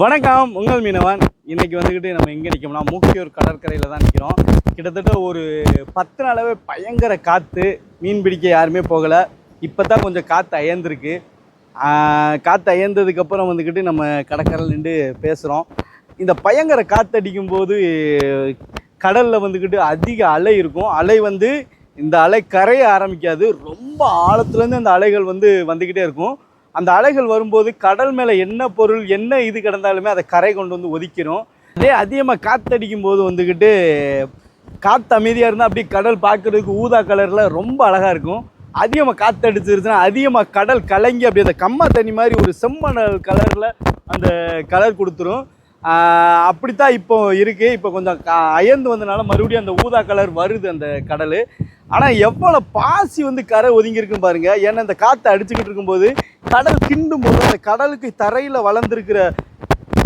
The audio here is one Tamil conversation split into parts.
வணக்கம் உங்கள் மீனவன். இன்றைக்கி வந்துக்கிட்டு நம்ம எங்கே நிற்கோம்னா மூக்கியூர் கடற்கரையில் தான் நிற்கிறோம் கிட்டத்தட்ட ஒரு பத்து நாளாவே பயங்கர காற்று மீன் பிடிக்க யாருமே போகலை. இப்போ தான் கொஞ்சம் காற்று அயர்ந்திருக்கு. காற்று அயர்ந்ததுக்கப்புறம் வந்துக்கிட்டு நம்ம கடற்கரையில் நின்று பேசுகிறோம் இந்த பயங்கர காற்று அடிக்கும்போது கடலில் வந்துக்கிட்டு அதிக அலை இருக்கும். அலை வந்து இந்த அலை கரைய ஆரம்பிக்காது. ரொம்ப ஆழத்துலேருந்து அந்த அலைகள் வந்து வந்துக்கிட்டே இருக்கும். அந்த அலைகள் வரும்போது கடல் மேலே என்ன பொருள் என்ன இது கிடந்தாலுமே அதை கரை கொண்டு வந்து ஒதுக்கிடும் அதே அதிகமாக காற்றடிக்கும் போது வந்துக்கிட்டு காற்று அமைதியாக இருந்தால் அப்படியே கடல் பார்க்குறதுக்கு ஊதா கலரில் ரொம்ப அழகாக இருக்கும். அதிகமாக காற்று அடிச்சிருச்சுன்னா அதிகமாக கடல் கலங்கி அப்படியே அந்த கம்மா தண்ணி மாதிரி ஒரு செம்மணல் கலரில் அந்த கலர் கொடுத்துரும். அப்படி அப்படித்தான் இப்போ இருக்குது இப்போ கொஞ்சம் அயர்ந்து வந்தனால மறுபடியும் அந்த ஊதா கலர் வருது அந்த கடல். ஆனால் எவ்வளோ பாசி வந்து கரை ஒதுங்கியிருக்கும் பாருங்க. ஏன்னா இந்த காற்றை அடிச்சுக்கிட்டு இருக்கும்போது கடல் கிண்டும் போது அந்த கடலுக்கு தரையில் வளர்ந்துருக்கிற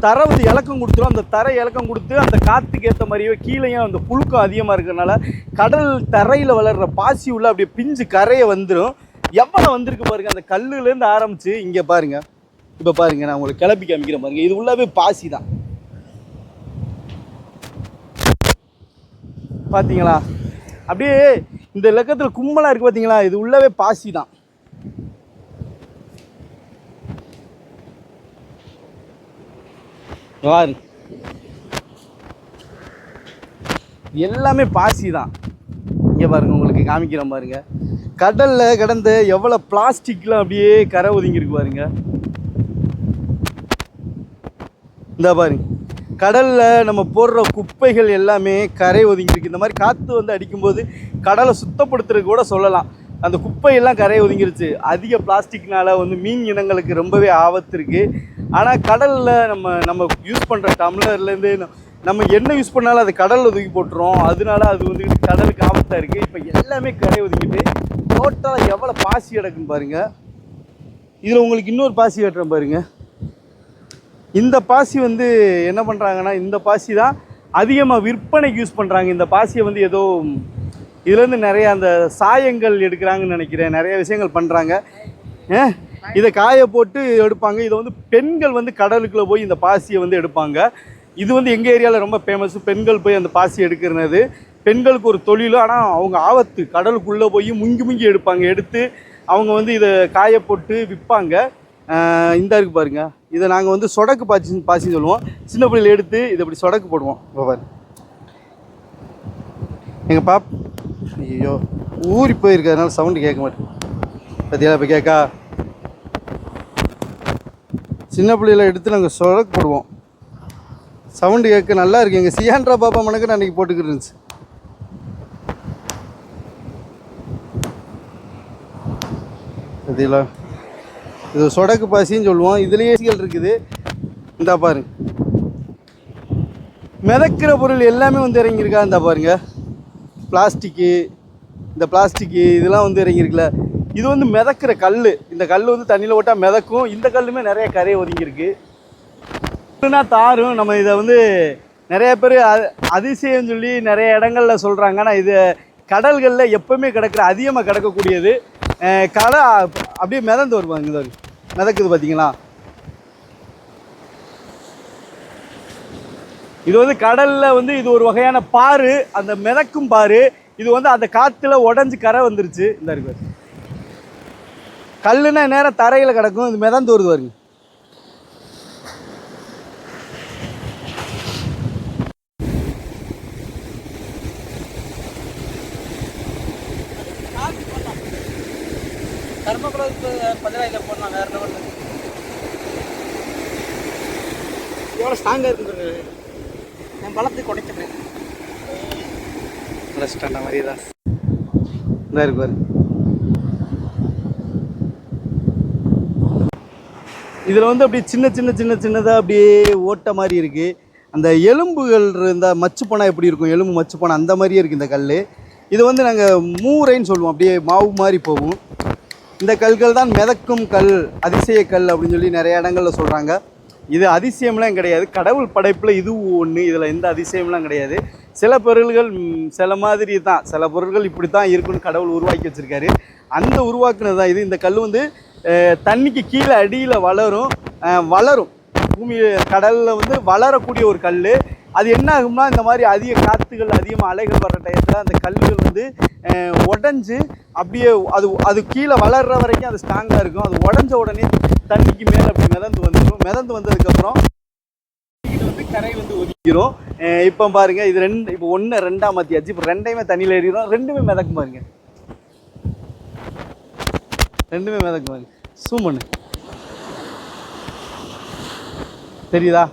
தரை வந்து இலக்கம் கொடுத்துரும். அந்த தரை இலக்கம் கொடுத்து அந்த காற்றுக்கு ஏற்ற மாதிரியே கீழேயும் அந்த புழுக்கம் அதிகமாக இருக்கிறனால கடல் தரையில் வளர்கிற பாசி உள்ள அப்படியே பிஞ்சு கரையை வந்துடும் எவ்வளோ வந்திருக்கு பாருங்க. அந்த கல்லுலேருந்து ஆரம்பித்து இங்கே பாருங்கள் இப்போ பாருங்கள் நான் உங்களுக்கு கிளப்பி காமிக்கிறேன் பாருங்கள் இது உள்ளவே பாசி தான். பார்த்தீங்களா அப்படியே இந்த இலக்கத்தில் கும்பலாக இருக்குது பார்த்தீங்களா இது உள்ளவே பாசி தான். பாரு எல்லாமே பாசி தான். இங்கே பாருங்க உங்களுக்கு காமிக்கிறேன் பாருங்க. கடலில் கிடந்த எவ்வளோ பிளாஸ்டிக்லாம் அப்படியே கரை ஒதுங்கியிருக்கு பாருங்க. இந்த பாருங்க. கடலில் நம்ம போடுற குப்பைகள் எல்லாமே கரை ஒதுங்கியிருக்கு இந்த மாதிரி காற்று வந்து அடிக்கும்போது கடலை சுத்தப்படுத்துறதுக்கு கூட சொல்லலாம். அந்த குப்பையெல்லாம் கரை ஒதுங்கிருச்சு. அதிக பிளாஸ்டிக்னால் வந்து மீன் இனங்களுக்கு ரொம்பவே ஆபத்து இருக்குது ஆனால் கடலில் நம்ம நம்ம யூஸ் பண்ணுற டம்ளர்லேருந்து நம்ம என்ன யூஸ் பண்ணாலும் அது கடலில் ஒதுக்கி போட்டுரும் அதனால அது வந்து கடலுக்கு ஆபத்தாக இருக்குது இப்போ எல்லாமே கரை ஒதுங்கிட்டு டோட்டலாக எவ்வளோ பாசி கிடக்குன்னு பாருங்கள் இதில் உங்களுக்கு இன்னொரு பாசி கட்டுறேன் பாருங்கள் இந்த பாசி வந்து என்ன பண்ணுறாங்கன்னா இந்த பாசி தான் அதிகமாக விற்பனைக்கு யூஸ் பண்ணுறாங்க இந்த பாசியை வந்து ஏதோ இதுலேருந்து நிறைய அந்த சாயங்கள் எடுக்கிறாங்கன்னு நினைக்கிறேன். நிறைய விஷயங்கள் பண்ணுறாங்க இதை காய போட்டு எடுப்பாங்க. இதை வந்து பெண்கள் வந்து கடலுக்குள்ளே போய் இந்த பாசியை வந்து எடுப்பாங்க. இது வந்து எங்கள் ஏரியாவில் ரொம்ப ஃபேமஸ் பெண்கள் போய் அந்த பாசி எடுக்கிறது பெண்களுக்கு ஒரு தொழில் ஆனால் அவங்க ஆபத்து. கடலுக்குள்ளே போய் முங்கி முங்கி எடுப்பாங்க. எடுத்து அவங்க வந்து இதை காய போட்டு விற்பாங்க இந்த இருக்கு பாருங்க. இதை நாங்கள் வந்து சொடக்கு பாய்ச்சி பாய்ச்சின்னு சொல்லுவோம். சின்ன பிள்ளையில எடுத்து இதை இப்படி சொடக்கு போடுவோம். இப்போ பாரு. எங்கள் பாப் ஐயோ ஊறி போயிருக்கிறதுனால சவுண்டு கேட்க மாட்டேன் பத்தியா இப்போ கேட்கா சின்ன பிள்ளையில எடுத்து நாங்கள் சொடக்கு போடுவோம். சவுண்டு கேட்க நல்லா இருக்கு. எங்கள் சியான்ட்ரா பாப்பா மனக்கு நான் அன்றைக்கி போட்டுக்கிட்டு இருந்துச்சு. பார்த்தீங்களா இது சொடக்கு பாசின்னு சொல்லுவோம். இதுலேயே பாசிகள் இருக்குது. இந்தா பாருங்க. மிதக்கிற பொருள் எல்லாமே வந்து இறங்கியிருக்கா? இந்தா பாருங்க. பிளாஸ்டிக்கு இந்த பிளாஸ்டிக்கு இதெல்லாம் வந்து இறங்கியிருக்குல்ல. இது வந்து மிதக்கிற கல் இந்த கல் வந்து தண்ணியில் ஓட்டால் மிதக்கும். இந்த கல்லுமே நிறைய கரையை ஒதுங்கியிருக்கு. இல்லைன்னா தாரும். நம்ம இதை வந்து நிறைய பேர் அ- அதிசயம் சொல்லி நிறைய இடங்கள்ல சொல்கிறாங்க ஆனால் இது கடல்களில் எப்பவுமே கிடக்கிற அதிகமாக கிடக்கக்கூடியது கடை அப்படியே மிதந்து வருவாங்க இது மிதக்குது பார்த்தீங்களா இது வந்து கடல்ல வந்து இது ஒரு வகையான பாரு அந்த மிதக்கும் பாரு இது வந்து அந்த காத்துல உடஞ்சி கரை வந்துருச்சு. இந்த இருக்கு நேரம் தரையில கிடக்கும். இது மிதந்து வருது பாருங்க. தர்மபுரத்துக்கு பதிலாக இதை போடலாம் வேற லெவலில் எவ்வளோ ஸ்ட்ராங்காக இருக்குது என் பலத்துக்கு உடைக்கிறேன் நல்ல ஸ்டாண்டா மாதிரி தான் இந்த இருக்கு பாரு. இதில் வந்து அப்படியே சின்ன சின்ன சின்ன சின்னதாக அப்படியே ஓட்ட மாதிரி இருக்குது அந்த எலும்புகள் இருந்தால் மச்சுப்பணம் எப்படி இருக்கும்? எலும்பு மச்சுப்பணம் அந்த மாதிரியே இருக்குது இந்த கல் இது வந்து நாங்கள் மூரைன்னு சொல்லுவோம். அப்படியே மாவு மாதிரி போகும். இந்த கல்கள் தான் மிதக்கும் கல் அதிசய கல் அப்படின்னு சொல்லி நிறைய இடங்களில் சொல்கிறாங்க இது அதிசயம்லாம் கிடையாது. கடவுள் படைப்பில் இது ஒன்று இதில் எந்த அதிசயம்லாம் கிடையாது. சில பொருள்கள் சில மாதிரி தான். சில பொருள்கள் இப்படி தான் இருக்குன்னு கடவுள் உருவாக்கி வச்சுருக்காரு. அந்த உருவாக்குனது தான் இது. இந்த கல் வந்து தண்ணிக்கு கீழே அடியில் வளரும் வளரும். பூமி கடலில் வந்து வளரக்கூடிய ஒரு கல் அது என்ன ஆகும்னா இந்த மாதிரி அதிக காற்றுகள் அதிகமாக அலைகள் வர்ற டயத்தில் அந்த கல்லுகள் வந்து உடஞ்சி அப்படியே அது அது கீழே வளர்கிற வரைக்கும் அது ஸ்ட்ராங்காக இருக்கும். அது உடஞ்ச உடனே தண்ணிக்கு மேலே அப்படி மிதந்து வந்துடும் மிதந்து வந்ததுக்கப்புறம் வந்து கரை வந்து ஒதுக்கிறோம் இப்போ பாருங்கள் இது ரெண்டு இப்போ ஒன்று ரெண்டாம் மாற்றியாச்சு இப்போ ரெண்டையுமே தண்ணியில் ஏறிடும் ரெண்டுமே மிதக்கும் பாருங்க. ரெண்டுமே மிதக்கும் பாருங்க. சூம் பண்ணு. தெரியுதா?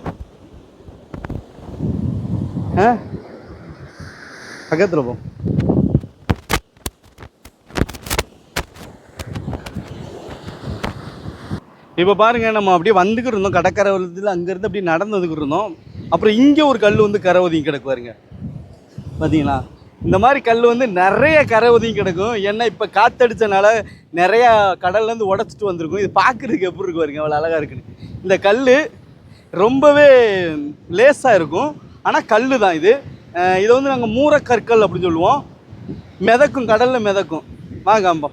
பக்கத்தில் போ. இப்போ பாருங்க நம்ம அப்படியே வந்துக்கிட்டு இருந்தோம். கடற்கரை அங்கேருந்து அப்படியே நடந்து வந்துக்கிட்டு இருந்தோம். அப்புறம் இங்கே ஒரு கல் வந்து கரை ஒதுங்கி கிடக்கு பாருங்க. பார்த்தீங்களா இந்த மாதிரி கல் வந்து நிறைய கரை ஒதுங்கி கிடக்கும். ஏன்னா இப்போ காத்தடிச்சனால நிறையா கடல்லேருந்து உடச்சிட்டு வந்திருக்கும். இது பார்க்குறதுக்கு எப்படி இருக்கு பாருங்க அவ்வளோ அழகாக இருக்குன்னு. இந்த கல் ரொம்பவே லேசாக இருக்கும். ஆனால் கல் தான் இது இதை வந்து நாங்கள் மூரக்கற்கள் அப்படின்னு சொல்லுவோம். மிதக்கும் கடலில் மிதக்கும். வாங்க அம்பா.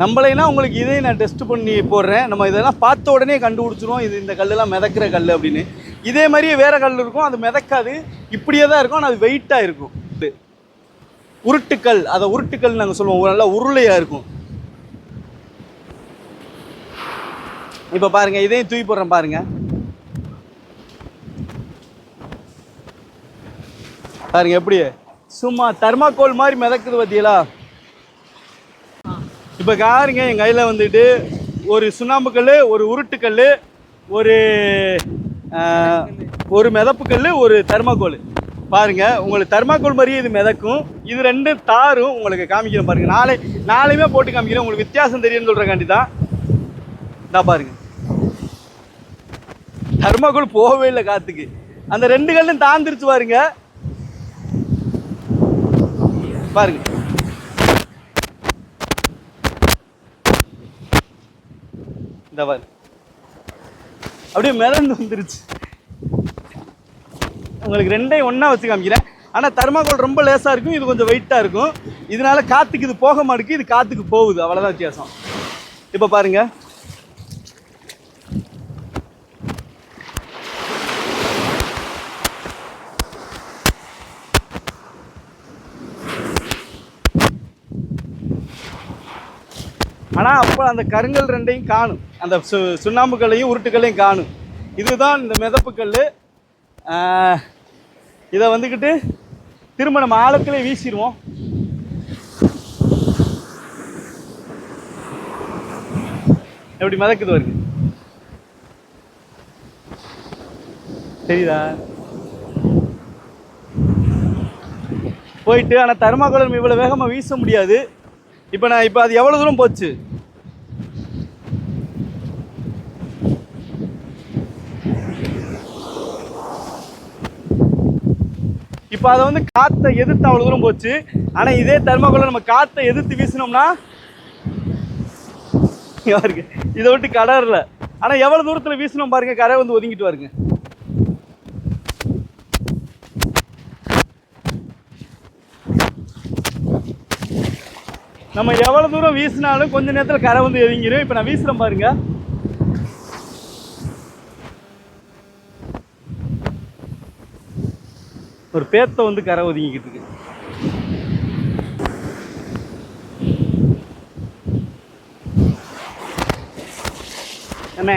நம்மளைனா உங்களுக்கு இதே நான் டெஸ்ட் பண்ணி போடுறேன். நம்ம இதெல்லாம் பார்த்த உடனே கண்டுபிடிச்சிரும் இது இந்த கல்லெல்லாம் மிதக்கிற கல் அப்படின்னு. இதே மாதிரியே வேறு கல் இருக்கும். அது மிதக்காது. இப்படியே தான் இருக்கும். ஆனால் அது வெயிட்டாக இருக்கும். உருட்டுக்கல். அதை உருட்டுக்கல் நாங்கள் சொல்லுவோம். நல்லா உருளையாக இருக்கும். இப்போ பாருங்க இதையும் தூக்கி போடுறேன் பாருங்க. பாருங்க எப்படி? சும்மா தர்மாக்கோல் மாதிரி மிதக்குது பார்த்தீங்களா இப்போ காருங்க என் கையில் வந்துட்டு ஒரு சுண்ணாம்புக்கல் ஒரு உருட்டுக்கல் ஒரு ஒரு மிதப்புக்கல் ஒரு தர்மாக்கோல் பாருங்கள் உங்களுக்கு தர்மாக்கோல் மாதிரியே இது மிதக்கும். இது ரெண்டும் தாரும் உங்களுக்கு காமிக்கிறேன் பாருங்கள் நாளை நாளையுமே போட்டு காமிக்கிறேன். உங்களுக்கு வித்தியாசம் தெரியும்னு சொல்கிறக்காண்டி தான். இந்தா பாருங்கள் தர்மாக்கோல் போகவே இல்லை காத்துக்கு அந்த ரெண்டு கல்லும் தாந்திருச்சு பாருங்க. பாருங்க. இந்த பாரு. அப்படியே மிதந்து வந்துருச்சு. உங்களுக்கு ரெண்டையும் ஒன்றா வச்சு காமிக்கிறேன். ஆனால் தர்மாகோல் ரொம்ப லேசாக இருக்கும். இது கொஞ்சம் வெயிட்டாக இருக்கும். இதனால காற்றுக்கு இது போக மாட்டேங்குது இது காற்றுக்கு போகுது. அவ்வளோதான் வித்தியாசம். இப்போ பாருங்கள் ஆனால் அப்போ அந்த கருங்கல் ரெண்டையும் காணும். அந்த சு சுண்ணாம்புக்கல்லையும் உருட்டுக்கல்லையும் காணும். இதுதான் இந்த மிதப்புக்கல் இதை வந்துக்கிட்டு திரும்ப நம்ம ஆழத்திலே வீசிடுவோம். எப்படி மிதக்குது வருங்க தெரியுதா? போயிட்டு ஆனால் தர்மாக்கோலம் இவ்வளோ வேகமாக வீச முடியாது. இப்போ நான் இப்போ அது எவ்வளோ தூரம் போச்சு? இப்போ அதை வந்து காற்றை எதிர்த்து அவ்வளோ தூரம் போச்சு. ஆனால் இதே தர்மாக்கோலை நம்ம காற்றை எதிர்த்து வீசினோம்னா இங்க இதை விட்டு கடறல. ஆனால் எவ்வளோ தூரத்தில் வீசினோம் பாருங்க கரை வந்து ஒதுங்கிட்டு வருங்க. நம்ம எவ்வளோ தூரம் வீசினாலும் கொஞ்ச நேரத்தில் கரை வந்து எதுங்கிடும் இப்போ நான் வீசுகிறேன் பாருங்க. ஒரு பேத்தை வந்து கரை ஒதுங்கிக்கிட்டு இருக்கு. என்ன?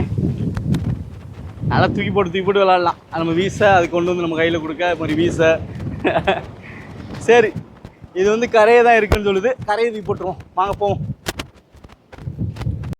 நல்லா தூக்கி போட்டு தூக்கி போட்டு விளாட்லாம். நம்ம வீச அது கொண்டு வந்து நம்ம கையில் கொடுக்க அது மாதிரி வீச. சரி. இது வந்து கரையை தான் இருக்குன்னு சொல்லுது. கரையை தூக்கி போட்டுருவோம். வாங்க போவோம்.